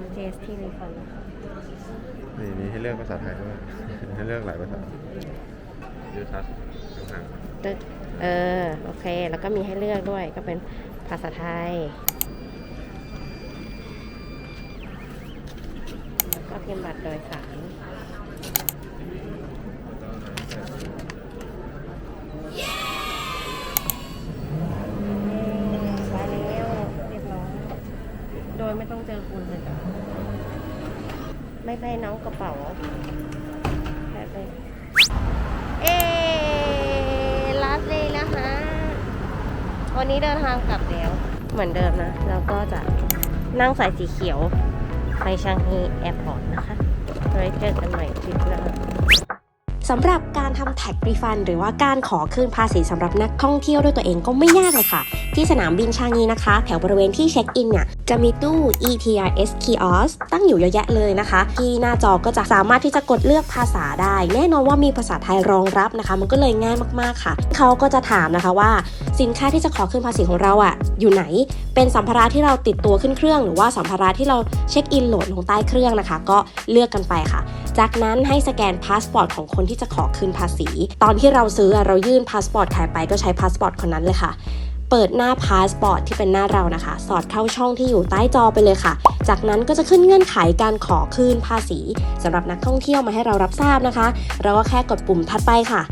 ำ GST refund นะคะนี่มีให้เลือกภาษาไทยด้วย ให้เลือกหลายภาษายูทัสยูห่างตึกเออ โอเค แล้วก็มีให้เลือกด้วยก็เป็นภาษาไทย แล้วก็พิมพ์บัตรโดยสาร ไปแล้วเรียบร้อย โดยไม่ต้อง เจอคุณเลยจ้ะไม่ไปน้องกระเป๋าแค่ไปเอ๊ลัดเลยแล้วฮะวันนี้เดินทางกลับแล้ว เหมือนเดิมนะ เราก็จะนั่งสายสีเขียว ไปชางฮีแอร์พอร์ตนะคะ ไว้เจอกันใหม่คลิปหน้า สำหรับการทำแท็กรีฟันหรือว่าการขอคืนภาษีสำหรับนักท่องเที่ยวด้วยตัวเองก็ไม่ยากเลยค่ะ ที่สนามบินชางงีนะคะ แถวบริเวณที่เช็คอินเนี่ยจะมีตู้ ETRS Kiosk ตั้งอยู่เยอะแยะเลยนะคะ ที่หน้าจอก็จะสามารถที่จะกดเลือกภาษาได้ แน่นอนว่ามีภาษาไทยรองรับนะคะ มันก็เลยง่ายมากๆค่ะ เขาก็จะถามนะคะว่า สินค้าที่จะขอคืนภาษีของเราอะอยู่ไหนเป็นสัมภาระที่เราติดตัวขึ้นเครื่อง หรือว่าสัมภาระที่เราเช็คอินโหลดลงใต้เครื่องนะคะ ก็เลือกกันไปค่ะ จากนั้นให้สแกนพาสปอร์ตของคนที่จะขอคืนภาษี ตอนที่เราซื้อเรายื่นพาสปอร์ตใครไปก็ใช้พาสปอร์ตคนนั้นเลยค่ะเปิดหน้าพาสปอร์ตที่เป็นหน้าเรานะคะ สอดเข้าช่องที่อยู่ใต้จอไปเลยค่ะ จากนั้นก็จะขึ้นเงื่อนไขการขอคืนภาษีสำหรับนักท่องเที่ยวมาให้เรารับทราบนะคะ เราก็แค่กดปุ่มถัดไปค่ะ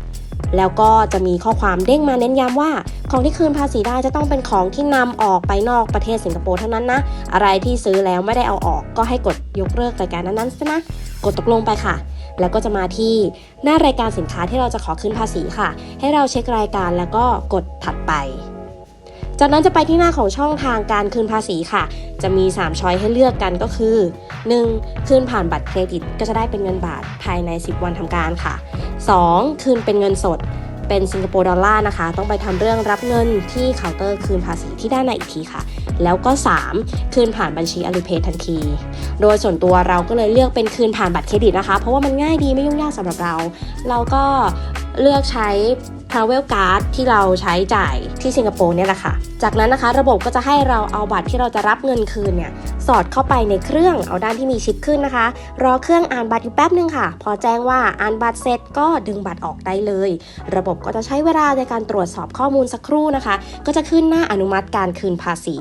แล้วก็จะมีข้อความเด้งมาเน้นย้ำว่า ของที่คืนภาษีได้จะต้องเป็นของที่นำออกไปนอกประเทศสิงคโปร์เท่านั้นนะ อะไรที่ซื้อแล้วไม่ได้เอาออกก็ให้กดยกเลิกรายการนั้นๆซะนะ กดตกลงไปค่ะ แล้วก็จะมาที่หน้ารายการสินค้าที่เราจะขอคืนภาษีค่ะ ให้เราเช็ครายการแล้วก็กดถัดไป จากนั้นจะไปที่หน้าของช่องทางการคืนภาษีค่ะ จะมี 3 ช้อยให้เลือกกันก็คือ 1. คืนผ่านบัตรเครดิตก็จะได้เป็นเงินบาทภายใน 10 วันทำการค่ะ 2. คืนเป็นเงินสด เป็นสิงคโปร์ดอลลาร์นะคะ ต้องไปทำเรื่องรับเงินที่เคาน์เตอร์คืนภาษีที่ด้านในอีกทีค่ะ แล้วก็ 3. คืนผ่านบัญชีอ l ิเพทันที โดยส่วนตัวเราก็เลยเลือกเป็นคืนผ่านบัตรเครดิตนะคะ เพราะว่ามันง่ายดีไม่ยุ่งยากสำหรับเรา เราก็เลือกใช้ Travel Card ที่เราใช้จ่ายที่สิงคโปร์เนี่ยแหละค่ะ จากนั้นนะคะ ระบบก็จะให้เราเอาบัตรที่เราจะรับเงินคืนเนี่ย อดเข้าไปในเครื่องเอาด้านที่มีชิปขึ้นนะคะ รอเครื่องอ่านบัตรอยู่แป๊บนึงค่ะ พอแจ้งว่าอ่านบัตรเสร็จก็ดึงบัตรออกได้เลย ระบบก็จะใช้เวลาในการตรวจสอบข้อมูลสักครู่นะคะ ก็จะขึ้นหน้าอนุมัติการคืนภาษี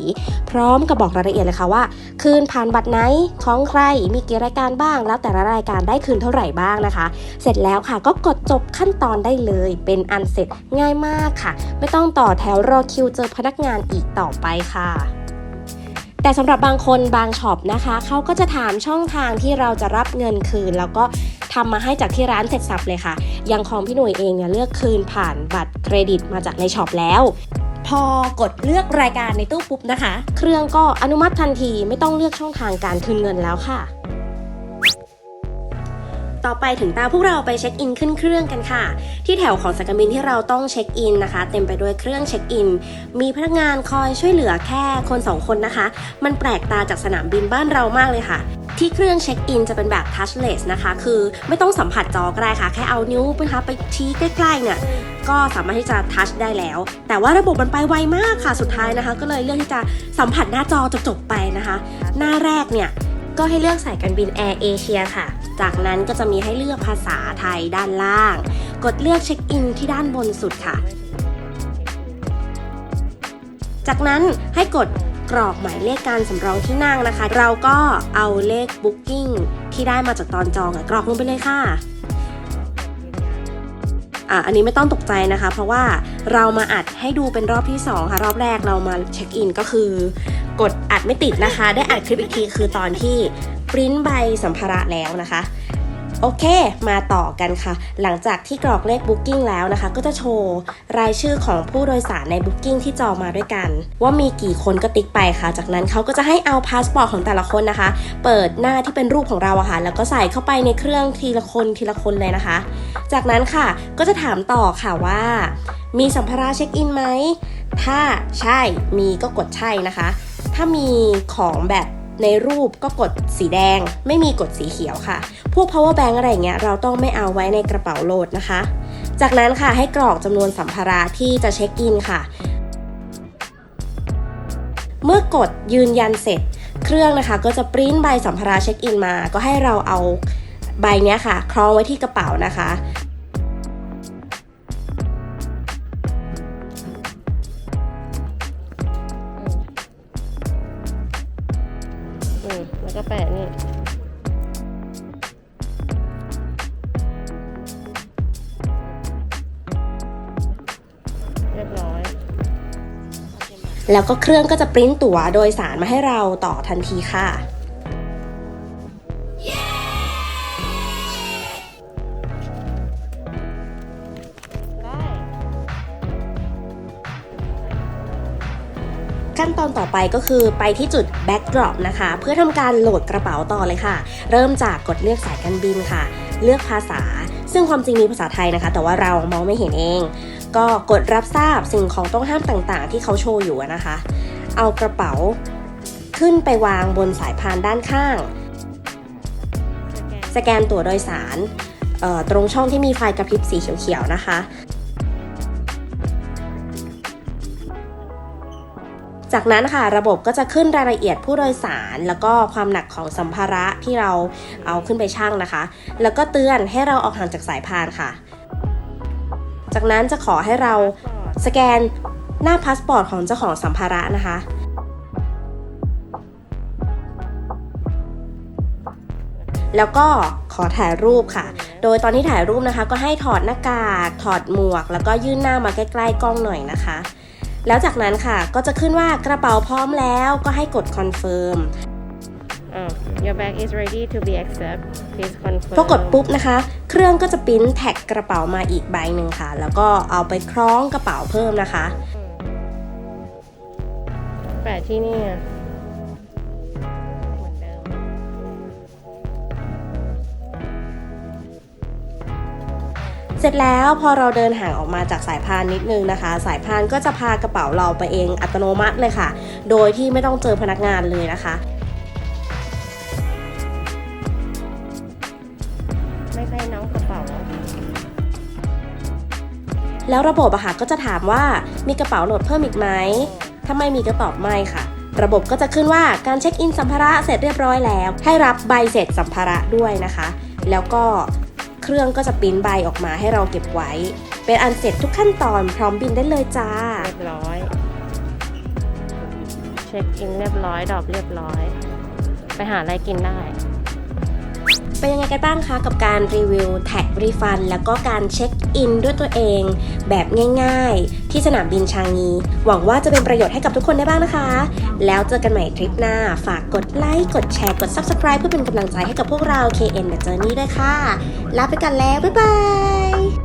พร้อมกับบอกรายละเอียดเลยค่ะว่า คืนผ่านบัตรไหนของใครมีกี่รายการบ้าง แล้วแต่ละรายการได้คืนเท่าไหร่บ้างนะคะ เสร็จแล้วค่ะก็กดจบขั้นตอนได้เลย เป็นอันเสร็จง่ายมากค่ะ ไม่ต้องต่อแถวรอคิวเจอพนักงานอีกต่อไปค่ะ แต่สำหรับบางคนบางช็อปนะคะเขาก็จะถามช่องทางที่เราจะรับเงินคืน แล้วก็ทำมาให้จากที่ร้านเสร็จสับเลยค่ะ อยังของพี่หน่วยเองเนี่ยเลือกคืนผ่านบัตรเครดิตมาจากในช็อปแล้ว พอกดเลือกรายการในตู้ปุ๊บนะคะ เครื่องก็อนุมัติทันทีไม่ต้องเลือกช่องทางการคืนเงินแล้วค่ะ ต่อไปถึงตาพวกเราไปเช็คอินขึ้นเครื่องกันค่ะ ที่แถวของสายการบินที่เราต้องเช็คอินนะคะ เต็มไปด้วยเครื่องเช็คอิน มีพนักงานคอยช่วยเหลือแค่คน 2 คนนะคะ มันแปลกตาจากสนามบินบ้านเรามากเลยค่ะ ที่เครื่องเช็คอินจะเป็นแบบ touchless นะคะ คือไม่ต้องสัมผัสจอก็ได้ค่ะ แค่เอานิ้วนะคะไปชี้ใกล้ๆเนี่ยก็สามารถที่จะทัชได้แล้ว แต่ว่าระบบมันไปไวมากค่ะสุดท้ายนะคะ ก็เลยเลือกที่จะสัมผัสหน้าจอจะจบไปนะคะ หน้าแรกเนี่ย ก็ให้เลือกสายการบินแอร์เอเชียค่ะ จากนั้นก็จะมีให้เลือกภาษาไทยด้านล่าง กดเลือกเช็คอินที่ด้านบนสุดค่ะ จากนั้นให้กดกรอกหมายเลขการสำรองที่นั่งนะคะ เราก็เอาเลข Booking ที่ได้มาจากตอนจองอะกรอกลงไปเลยค่ะอะ อันนี้ไม่ต้องตกใจนะคะ เพราะว่าเรามาอัดให้ดูเป็นรอบที่ 2 ค่ะ รอบแรกเรามาเช็คอินก็คือ กดอัดไม่ติดนะคะ ได้อัดคลิปอีกทีคือตอนที่ปริ้นใบสัมภาระแล้วนะคะโอเค มาต่อกันค่ะ หลังจากที่กรอกเลข Booking แล้วนะคะ ก็จะโชว์รายชื่อของผู้โดยสารใน Booking ที่จองมาด้วยกัน ว่ามีกี่คนก็ติ๊กไปค่ะ จากนั้นเขาก็จะให้เอาพาสปอร์ตของแต่ละคนนะคะ เปิดหน้าที่เป็นรูปของเราอะค่ะ แล้วก็ใส่เข้าไปในเครื่องทีละคนทีละคนเลยนะคะ จากนั้นค่ะ ก็จะถามต่อค่ะว่า มีสัมภาระเช็คอินไหม ถ้าใช่ มีก็กดใช่นะคะ ถ้ามีของแบบในรูปก็กดสีแดง ไม่มีกดสีเขียวค่ะ พวก power bank อะไรเงี้ยเราต้องไม่เอาไว้ในกระเป๋าโหลดนะคะ จากนั้นค่ะให้กรอกจำนวนสัมภาระที่จะเช็คอินค่ะ เมื่อกดยืนยันเสร็จ เครื่องนะคะก็จะปริ้นใบสัมภาระเช็คอินมา ก็ให้เราเอาใบเนี้ยค่ะ คล้องไว้ที่กระเป๋านะคะ ก็แปะนี่เรียบร้อย แล้วก็เครื่องก็จะปริ้นตั๋วโดยสารมาให้เราต่อทันทีค่ะ ขั้นตอนต่อไปก็คือไปที่จุด backdrop นะคะ เพื่อทำการโหลดกระเป๋าต่อเลยค่ะ เริ่มจากกดเลือกสายการบินค่ะ เลือกภาษา ซึ่งความจริงมีภาษาไทยนะคะ แต่ว่าเรามองไม่เห็นเอง ก็กดรับทราบสิ่งของต้องห้ามต่างๆ ที่เขาโชว์อยู่นะคะ เอากระเป๋าขึ้นไปวางบนสายพานด้านข้าง สแกนตั๋วโดยสารตรงช่องที่มีไฟกระพริบสีเขียวๆนะคะ จากนั้นค่ะระบบก็จะขึ้นรายละเอียดผู้โดยสาร แล้วก็ความหนักของสัมภาระที่เราเอาขึ้นไปชั่งนะคะ แล้วก็เตือนให้เราออกห่างจากสายพานค่ะ จากนั้นจะขอให้เราสแกนหน้าพาสปอร์ตของเจ้าของสัมภาระนะคะแล้วก็ขอถ่ายรูปค่ะ โดยตอนที่ถ่ายรูปนะคะ ก็ให้ถอดหน้ากาก ถอดหมวก แล้วก็ยื่นหน้ามาใกล้ๆกล้องหน่อยนะคะ แล้วจากนั้นค่ะก็จะขึ้นว่ากระเป๋าพร้อมแล้วก็ให้กด confirm อ่า your bag is ready to be accept please confirm พอกดปุ๊บนะคะ เครื่องก็จะปริ้นแท็กกระเป๋ามาอีกใบหนึ่งค่ะ แล้วก็เอาไปคล้องกระเป๋าเพิ่มนะคะแปะที่นี่ เสร็จแล้วพอเราเดินห่างออกมาจากสายพานนิดนึงนะคะ สายพานก็จะพากระเป๋าเราไปเองอัตโนมัติเลยค่ะ โดยที่ไม่ต้องเจอพนักงานเลยนะคะ ไม่ใช่น้องกระเป๋าแล้วระบบอะค่ะก็จะถามว่ามีกระเป๋าโหลดเพิ่มอีกไหมถ้าไม่มีก็ตอบไม่ค่ะ ระบบก็จะขึ้นว่าการเช็คอินสัมภาระเสร็จเรียบร้อยแล้ว ให้รับใบเสร็จสัมภาระด้วยนะคะ แล้วก็ รื่องก็จะปริ้นใบออกมาให้เราเก็บไว้ เป็นอันเสร็จทุกขั้นตอนพร้อมบินได้เลยจ้า เรียบร้อย เช็คอินเรียบร้อยดรอปเรียบร้อย ไปหาอะไรกินได้เป็นยังไงกันบ้างคะกับการรีวิวแท็กรีฟัน แล้วก็การเช็คอินด้วยตัวเองแบบง่าย ๆ ที่สนามบินชางงี หวังว่าจะเป็นประโยชน์ให้กับทุกคนได้บ้างนะคะ แล้วเจอกันใหม่ทริปหน้า ฝากกดไลค์ กดแชร์ กด Subscribe เพื่อเป็นกำลังใจให้กับพวกเรา KN The Journey ด้วยค่ะ ลาไปกันแล้ว บ๊ายบาย